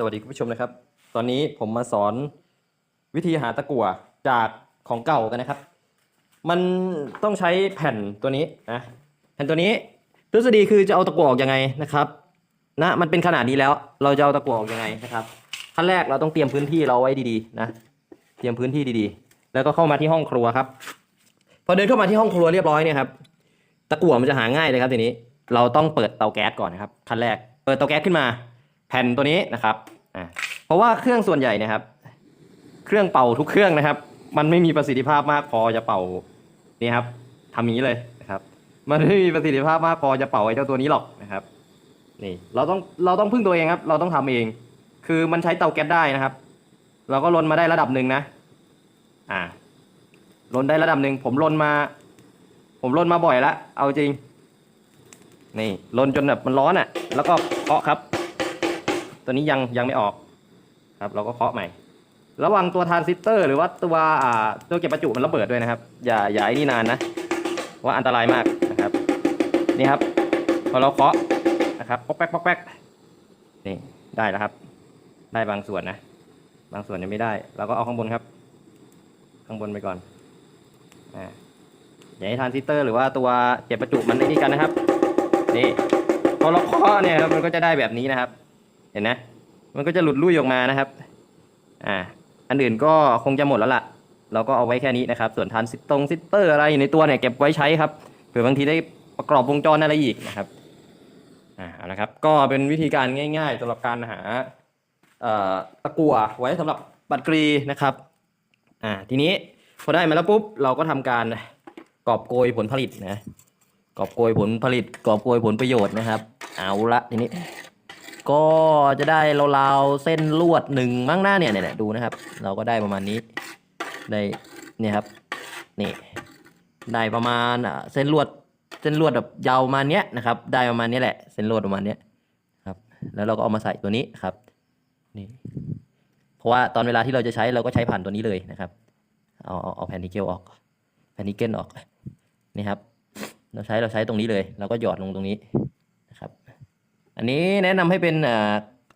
สวัสดีคุณผู้ชมนะครับ ตอนนี้ผมมาสอนวิธีหาตะกั่วจากของเก่ากันนะครับ มันต้องใช้แผ่นตัวนี้นะแผ่นตัวนี้ทฤษฎีคือจะเอาตะกั่วออกยังไงนะครับนะมันเป็นขนาดนี้แล้ว เราจะเอาตะกั่วออกยังไงนะครับขั้นแรกเราต้องเตรียมพื้นที่เราไว้ดีๆนะเตรียมพื้นที่ดีๆ แล้วก็เข้ามาที่ห้องครัวครับ พอเดินเข้ามาที่ห้องครัวเรียบร้อยเนี่ยครับตะกั่วมันจะหาง่ายเลยครับทีนี้ เราต้องเปิดเตาแก๊สก่อนนะครับขั้นแรกเปิดเตาแก๊สขึ้นมา แผ่นตัวนี้นะครับเพราะว่าเครื่องส่วนใหญ่นะครับ เครื่องเป่าทุกเครื่องนะครับ มันไม่มีประสิทธิภาพมากพอจะเป่านี่ครับทำอย่างนี้เลยนะครับ มันไม่มีประสิทธิภาพมากพอจะเป่าไอ้เจ้าตัวนี้หรอกนะครับ นี่เราต้องเราต้องพึ่งตัวเองครับ เราต้องทำเอง คือมันใช้เตาแก๊สได้นะครับ เราก็ลนมาได้ระดับหนึ่งนะ อ่าลนได้ระดับหนึ่งผมลนมา ผมลนมาบ่อยล้วเอาจริง นี่ลนจนแบบมันร้อนอะ่ะ แล้วก็เคาะครับ ตัวนี้ยังยังไม่ออกครับ เราก็เคาะใหม่ ระวังตัวทรานซิสเตอร์ หรือว่าตัวอ่าตัวเก็บประจุมันระเบิดด้วยนะครับ อย่าอย่าไอ้นี่นานนะว่าอันตรายมากนะครับ นี่ครับ พอเราเคาะนะครับป๊อกแป๊กป๊อกแป๊กนี่ได้แล้วครับ ได้บางส่วนนะ บางส่วนยังไม่ได้ เราก็เอาข้างบนครับ ข้างบนไปก่อนอ่าอย่าให้ทรานซิสเตอร์ หรือว่าตัวเก็บประจุมันไอ้นี่กันนะครับ นี่พอเราเคาะเนี่ยครับมันก็จะได้แบบนี้นะครับ เห็นนะมันก็จะหลุดลุ่ยออกมานะครับอ่าอันอื่นก็คงจะหมดแล้วล่ะ เราก็เอาไว้แค่นี้นะครับ ส่วนทานซิตตรงซิสเตอร์อะไรอยู่ในตัวเนี่ยเก็บไว้ใช้ครับเผื่อบางทีได้ประกอบวงจรอะไรอีกนะครับอ่าเอาละครับก็เป็นวิธีการง่ายๆสำหรับการหาเอ่อตะกั่วไว้สำหรับบัตรกรีนะครับอ่าทีนี้พอได้มาแล้วปุ๊บเราก็ทำการกอบโกยผลผลิตนะกอบโกยผลผลิตกอบโกยผลประโยชน์นะครับ เอาละทีนี้ ก็จะได้ราวๆเส้นลวดหนึ่งมั้งหน้าเนี่ยเนี่ยดูนะครับ เราก็ได้ประมาณนี้ได้เนี่ยครับนี่ได้ประมาณเส้นลวดเส้นลวดแบบยาวประมาณเนี้ยนะครับ ได้ประมาณนี้แหละ เส้นลวดประมาณเนี้ยครับ แล้วเราก็เอามาใส่ตัวนี้ครับนี่เพราะว่าตอนเวลาที่เราจะใช้เราก็ใช้ผ่านตัวนี้เลยนะครับเอาเอาเอาแผ่นนิเกลออกแผ่นนิเกลออกนี่ครับ เราใช้เราใช้ตรงนี้เลย เราก็หยอดลงตรงนี้ อันนี้แนะนำให้เป็น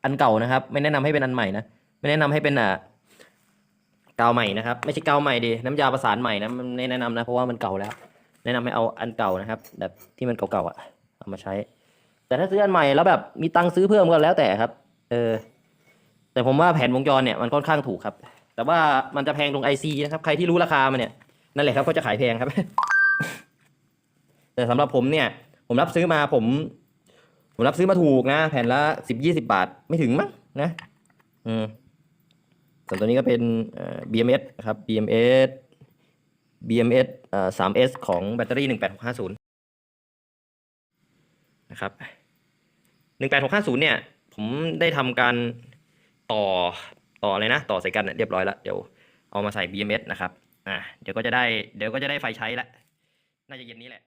อันเก่านะครับ ไม่แนะนำให้เป็นอันใหม่นะไม่แนะนำให้เป็นอ่ากาวใหม่นะครับ ไม่ใช่กาวใหม่ดิน้ำยาประสานใหม่นะมันไม่แนะนำนะเพราะว่ามันเก่าแล้ว แนะนำให้เอาอันเก่านะครับ แบบที่มันเก่าๆอะเอามาใช้ แต่ถ้าซื้ออันใหม่แล้วแบบมีตังค์ซื้อเพิ่มก็แล้วแต่ครับ เออ แต่ผมว่าแผนวงจรเนี่ยมันค่อนข้างถูกครับ แต่ว่ามันจะแพงตรงไอซีนะครับใครที่รู้ราคามันเนี่ยนั่นแหละครับก็จะขายแพงครับ แต่สำหรับผมเนี่ย ผมรับซื้อมาผม ผมรับซื้อมาถูกนะ แผ่นละสิบยี่สิบาท ไม่ถึงมั้งนะ อืมส่วนตัวนี้ก็เป็นเอ่อ BMS ครับ BMS BMS เอ่อ 3S ของแบตเตอรี่18650นะครับ18650เนี่ย ผมได้ทำการต่อต่อเลยนะ ต่อใส่กันเรียบร้อยแล้ว เดี๋ยวเอามาใส่ BMS นะครับ อ่า เดี๋ยวก็จะได้ เดี๋ยวก็จะได้ไฟใช้แล้วน่าจะเย็นนี้แหละ